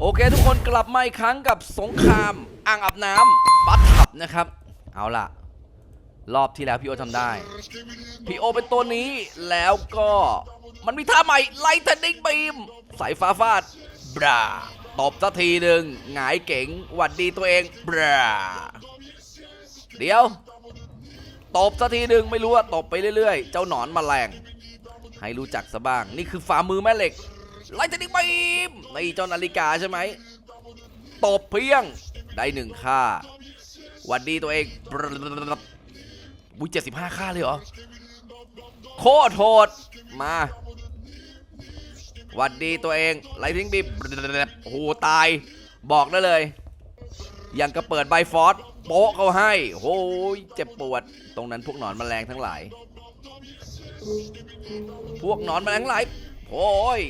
โอเค ทุกคนกลับมาอีกครั้งกับสงครามอ่างอาบน้ำบัตทับนะครับ เอาล่ะ รอบที่แล้วพี่โอทำได้ พี่โอเป็นตัวนี้แล้วก็มันมีท่าใหม่ไลท์เทนนิงบีมสายฟ้าฟาดบราตบสักทีหนึ่งหงายเก๋งหวัดดีตัวเองบราเดี๋ยว ตบสักทีหนึ่งไม่รู้ว่าตบไปเรื่อยๆ เจ้าหนอนแมลงให้รู้จักซะบ้าง นี่คือฝ่ามือแม่เหล็ก ไลท์เทนนิงบีมนี่เจ้านาฬิกาใช่ไหมตบเพียงได้หนึ่งค่าหวัดดีตัวเองบราบุยเจ็ดสิบห้าค่าเลยเหรอ โคตรโหดมาหวัดดีตัวเองไลท์ทิ้งบีบโอ้โหตายบอกได้เลย ยังกระเปิดใบฟอสโป๊ะเขาให้โอ้ยเจ็บปวด ตรงนั้นพวกหนอนแมลงทั้งหลาย พวกหนอนแมลงทั้งหลายโอ้ย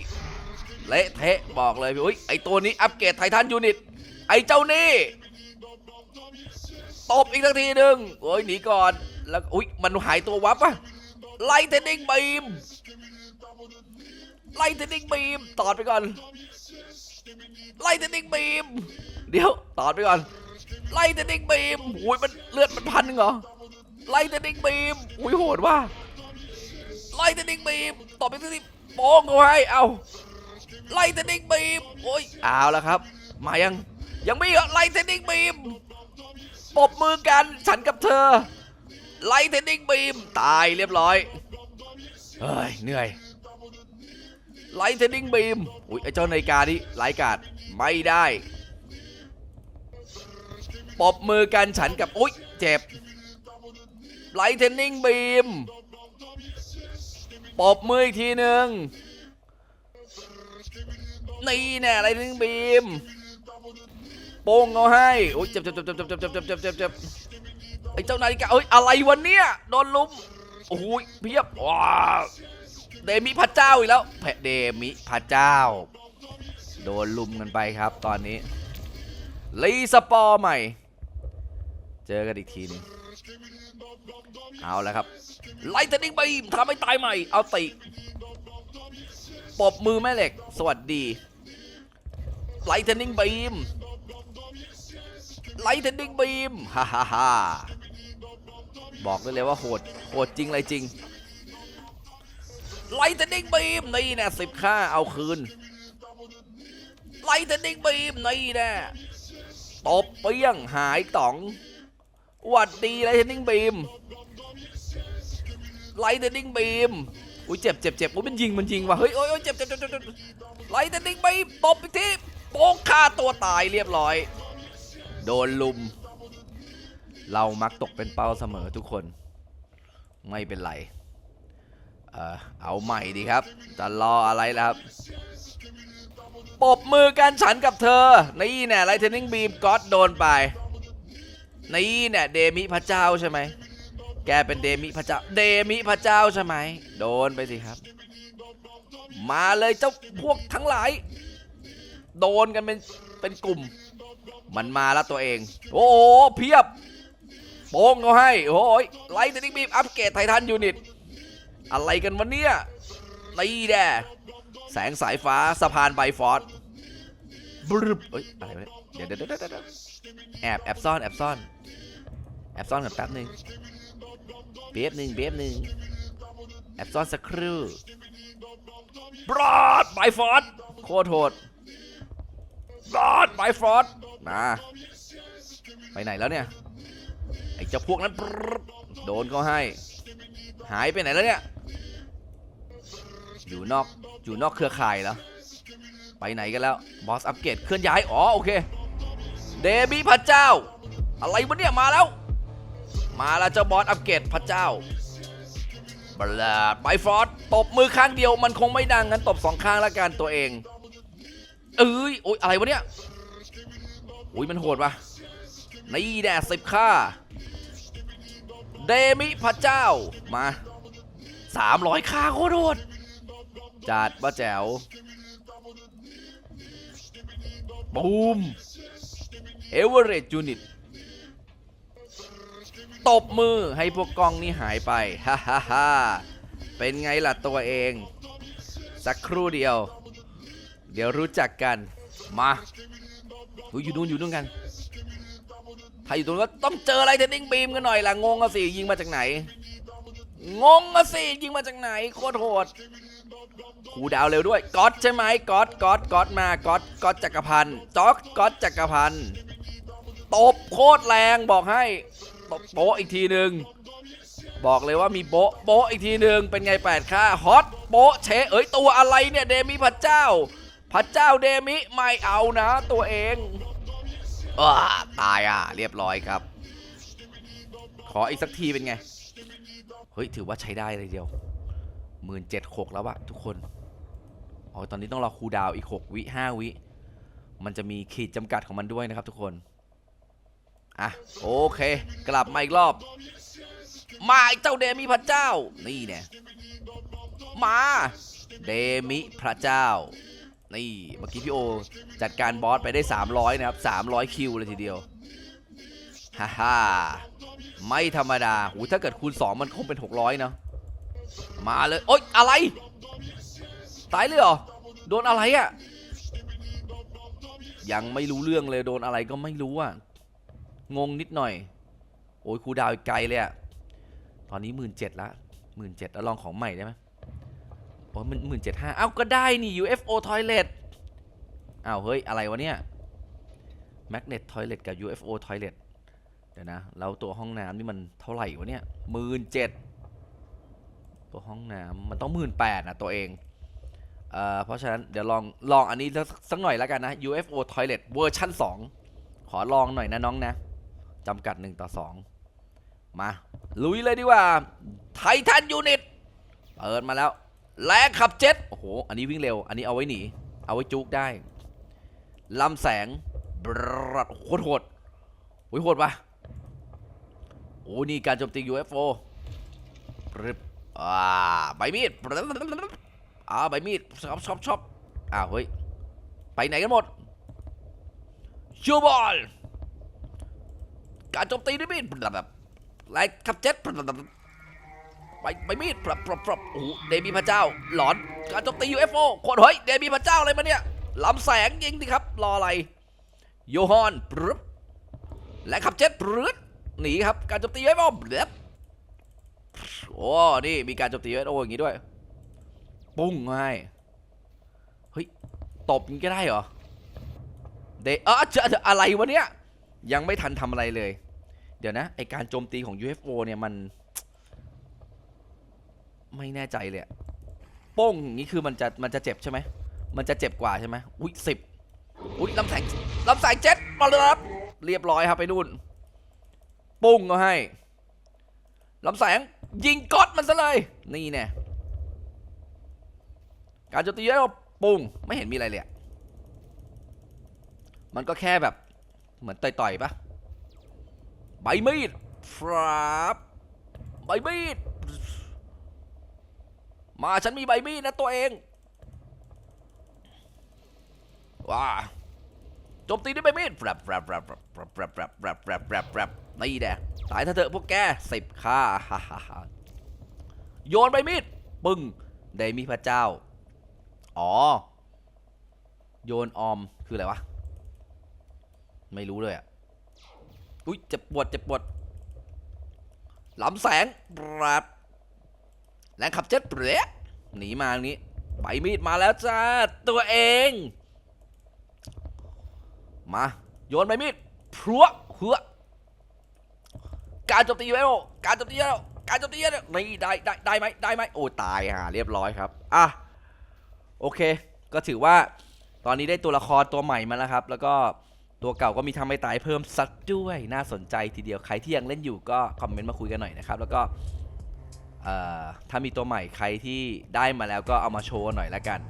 เละเทะบอกเลยอุ้ยไอตัวนี้อัปเกรดไททันยูนิต ไอเจ้านี่ตบอีกทักทีหนึ่งโอ้ยหนีก่อนแล้วอุ้ยมันหายตัววับอะไล่เทนนิงบีมไล่เทนนิงบีมตอดไปก่อนไล่เทนนิงบีมเดี๋ยวตอดไปก่อนไล่เทนนิงบีมอุ้ยมันเลือดมันพันเหรอไล่เทนนิงบีมอุ้ยโหดว่ะไล่เทนนิงบีมตอบไปทีโป้งเขาให้เอา ไล่เทนนิงบีมโอ้ยเอาแล้วครับ มายังยังไม่เหรอไล่เทนนิงบีมปบมือกันฉันกับเธอ ไลท์เทนนิงบีมตายเรียบร้อยเฮ้ยเหนื่อยไลท์เทนนิงบีมอุ้ยไอเจ้านาฬิกานี่ไร้กาดไม่ได้ปบมือกันฉันกับอุ้ยเจ็บไลท์เทนนิงบีมปบมืออีกทีหนึ่ง นี่แน่ไลท์เทนนิงบีมโป้งเขาให้โอ้ยเจ็บเจ็บเจ็บเจ็บเจ็บเจ็บเจ็บเจ็บเจ็บเจ็บไอ้เจ้านาฬิกาเอ้ยอะไรวันเนี้ยโดนลุมโอ้ยเพียบว้าเดมิพระเจ้าอีกแล้วแพะเดมิพระเจ้า โดนลุมกันไปครับตอนนี้รีสปอร์ใหม่ เจอกันอีกทีหนึงเอาแล้วครับไลท์เทนนิงบีมทำให้ตายใหม่ เอาติปบมือแม่เหล็ก สวัสดี ไลท์เทนนิงบีมไลท์เทนนิงบีมฮ่าฮ่าฮ่าบอกได้เลยว่าโหดโหดจริงอะไรจริงไลท์เทนนิงบีมนี่แน่สิบค่าเอาคืนไลท์เทนนิงบีมนี่แน่ตบเปี้ยงหายต๋องหวัดดีไลท์เทนนิงบีมไลท์เทนนิงบีมอุ้ยเจ็บเจ็บเจ็บอุ้ยมันยิงมันยิงว่ะเฮ้ยโอ้ยเจ็บเจ็บเจ็บเจ็บเจ็บไลท์เทนนิงบีมตบอีกที โป้งฆ่าตัวตายเรียบร้อย โดนลุม เรามักตกเป็นเป้าเสมอทุกคน ไม่เป็นไร เออเอาใหม่ดีครับ จะรออะไรล่ะครับปบมือกันฉันกับเธอ นี่แน่ไลท์เทนนิงบีมก็อดโดนไป นี่แน่ยเดมิพระเจ้าใช่ไหม แกเป็นเดมิพระเจ้า เดมิพระเจ้าใช่ไหม โดนไปสิครับ มาเลยเจ้าพวกทั้งหลาย โดนกันเป็นเป็นกลุ่ม มันมาแล้วตัวเอง โอ้โหเพียบโป้งเขาให้โอ้ยไลท์เทนนิงบีมอัปเกรดไททันยูนิต อะไรกันวะเนี่ยนี่แด่แสงสายฟ้าสะพานไบฟอร์ดบรึบเอ้ยอะไรวะเนี่ยเดี๋ยวเดี๋ยวเดี๋ยวแอบแอบซ่อนแอบซ่อน แอบซ่อนกันแป๊บหนึ่งเบียบหนึ่งเบียบหนึ่งแอบซ่อนสักครู่บรอดไบฟอร์ดโคตรโหด บรอดไบฟอร์ดมาไปไหนแล้วเนี่ยไอ้เจ้าพวกนั้นโดนเขาให้ หายไปไหนแล้วเนี่ยอยู่นอกอยู่นอกเครือข่ายแล้วไปไหนกันแล้วบอสอัปเกรดเคลื่อนย้ายอ๋อโอเคเดบีพระเจ้า อะไรวะเนี่ยมาแล้ว มาแล้วเจ้าบอสอัปเกรดพระเจ้าบลาดไบฟอร์ดตบมือข้างเดียวมันคงไม่ดังงั้นตบสองข้างละกันตัวเอง เอ้ยโอ๊ยอะไรวะเนี่ยโอ้ยมันโหดว่ะนี่แน่สิบค่า เดมิพระเจ้ามาสามร้อยค่าโคตรโหดจัดว่าแจ๋วบูมเอเวอเรจยูนิตตบมือให้พวกกล้องนี่หายไป ฮ่าฮ่าฮ่าเป็นไงล่ะตัวเอง สักครู่เดียว เดี๋ยวรู้จักกัน มาอยู่นู่นอยู่นู่นกัน ถ้าอยู่ตรงนั้นก็ต้องเจออะไรเทนนิงบีมกันหน่อยล่ะ งงอะสิยิงมาจากไหน งงอะสิยิงมาจากไหนโคตรโหดคูดาวเร็วด้วยก๊อตใช่ไหมก๊อตก๊อตก๊อตมาก๊อตก๊อตจักรพันธ์จ๊อกก๊อตจักรพันธ์ตบโคตรแรงบอกให้ตบโป๊ะอีกทีหนึ่งบอกเลยว่ามีโป๊ะโป๊ะอีกทีหนึ่งเป็นไงแปดค่าฮอตโป๊ะเชเอ้ยตัวอะไรเนี่ยเดมิพระเจ้า พระเจ้าเดมิไม่เอานะตัวเองอาตายอะ เรียบร้อยครับ ขออีกสักทีเป็นไง เฮ้ย ถือว่าใช้ได้เลยเดียวหมื่นเจ็ดหกแล้วอะทุกคน อ๋อ ตอนนี้ต้องรอคูดาวอีกหกวิห้าวิ มันจะมีขีดจำกัดของมันด้วยนะครับทุกคน อะ โอเค กลับมาอีกรอบ มาเจ้าเดมิพระเจ้า นี่เนี่ยมา เดมิพระเจ้า นี่เมื่อกี้พี่โอจัดการบอสไปได้ 300 นะครับ 300 คิวเลยทีเดียวฮ่าฮ่าไม่ธรรมดาหูถ้าเกิดคูณ 2 มันคงเป็น 600 เนาะมาเลย โอ๊ย อะไร ตายเลยเหรอ โดนอะไรอะ่ะ ยังไม่รู้เรื่องเลยโดนอะไรก็ไม่รู้อะ งงนิดหน่อย โอ้ยครูดาวไกลเลยอะ่ะ ตอนนี้หมื่นเจ็ดละหมื่นเจ็ดแล้วลองของใหม่ได้ไหม อ้ยมันหมื่นเจ็ดห้าเอ้าก็ได้นี่ UFO Toilet เอ้าเฮ้ย อะไรวะเนี่ย Magnet Toilet กับ UFO Toilet เดี๋ยวนะแล้วตัวห้องน้ำนี่มันเท่าไหร่วะเนี่ยหมื่นเจ็ดตัวห้องน้ำมันต้องหมื่นแปดนะตัวเองเอ่อเพราะฉะนั้นเดี๋ยวลองลองอันนี้สักหน่อยแล้วกันนะ UFO Toilet เวอร์ชัน2 ขอลองหน่อยนะน้องนะจำกัด 1 ต่อ 2 มา ลุยเลยดีกว่าไททันยูนิต เปิดมาแล้ว แรงขับเจ็ตโอ้โห อันนี้วิ่งเร็ว อันนี้เอาไว้หนี เอาไว้จุกได้ลำแสงบรัดโคตรโหดโอ้ยโหดปะโอ้นี่การโจมตี UFO ปรึบอ่าใบมีดปรึบอ่าใบมีดช็อปช็อปช็อปอ้าวเฮ้ย ไปไหนกันหมดชูบอลการโจมตีด้วยมีดแบบแรงขับเจ็ต ไปไปมีดปรับปรับปรับโอ้เดมีพระเจ้า หลอนการโจมตี UFO โคตรเฮ้ยเดมีพระเจ้าอะไรมาเนี่ยลำแสงยิงดิครับ รออะไรโยฮอนปรึบและขับเจ็ตปรึบหนีครับ การโจมตี UFO ปรึบโอ้นี่มีการโจมตี UFO อย่างนี้ด้วย ปุ้งให้เฮ้ยตบย่างนี้ก็ได้เหรอเดเออเจออะไรวะเนี่ยยังไม่ทันทำอะไรเลย เดี๋ยวนะไอการโจมตีของ UFO เนี่ยมัน ไม่แน่ใจเลยอะโป้งอย่างนี้คือมันจะมันจะเจ็บใช่ไหมมันจะเจ็บกว่าใช่ไหมอุ้ยสิบอุ้ยลำแสงลำแสงเจ็ดมาเลยครับเรียบร้อยครับไปนู่นปุ้งก็ให้ลำแสงยิงก๊อตมันซะเลย นี่แน่การโจมตีเยอะปุ้งไม่เห็นมีอะไรเลยมันก็แค่แบบเหมือนต่อยๆปะใบมีดครับใบมีด มาฉันมีใบมีดนะตัวเองว้าจมตีด้วยใบมีดแปรบแปรบแปรบแปรบแปรบแปรบแปรบแปรบแปรบแปรบนี่แดะตายเถอะเถอพวกแกสิบค่าฮ่าฮ่าฮ่าโยนใบมีดปึ้งได้มีพระเจ้า อ๋อ โยนออมคืออะไรวะ ไม่รู้เลยอะ อุ้ยเจ็บปวดเจ็บปวดหลำแสงแปรบ แรงขับเจ็ตเปร๊ะหนีมาตรงนี้ใบมีดมาแล้วจ้าตัวเอง มาโยนใบมีดพรัวหัวการโจมตีไว้โอการโจมตีไว้โอการโจมตีไว้โอนี่ได้ได้ได้ไหมได้ไหมโอ้ตายห่าเรียบร้อยครับอะโอเค ก็ถือว่าตอนนี้ได้ตัวละครตัวใหม่มาแล้วครับ แล้วก็ตัวเก่าก็มีทำให้ตายเพิ่มสักด้วยน่าสนใจทีเดียวใครที่ยังเล่นอยู่ก็คอมเมนต์มาคุยกันหน่อยนะครับ แล้วก็ ถ้ามีตัวใหม่ใครที่ได้มาแล้วก็เอามาโชว์หน่อยละกัน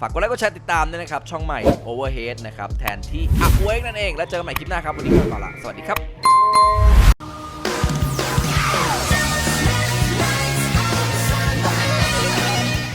ฝากกดไลค์กดแชร์ติดตามด้วยนะครับ ช่องใหม่ Overhead นะครับ แทนที่อัพเวกนั่นเอง แล้วเจอกันใหม่คลิปหน้าครับ วันนี้ก็ต่อละ สวัสดีครับ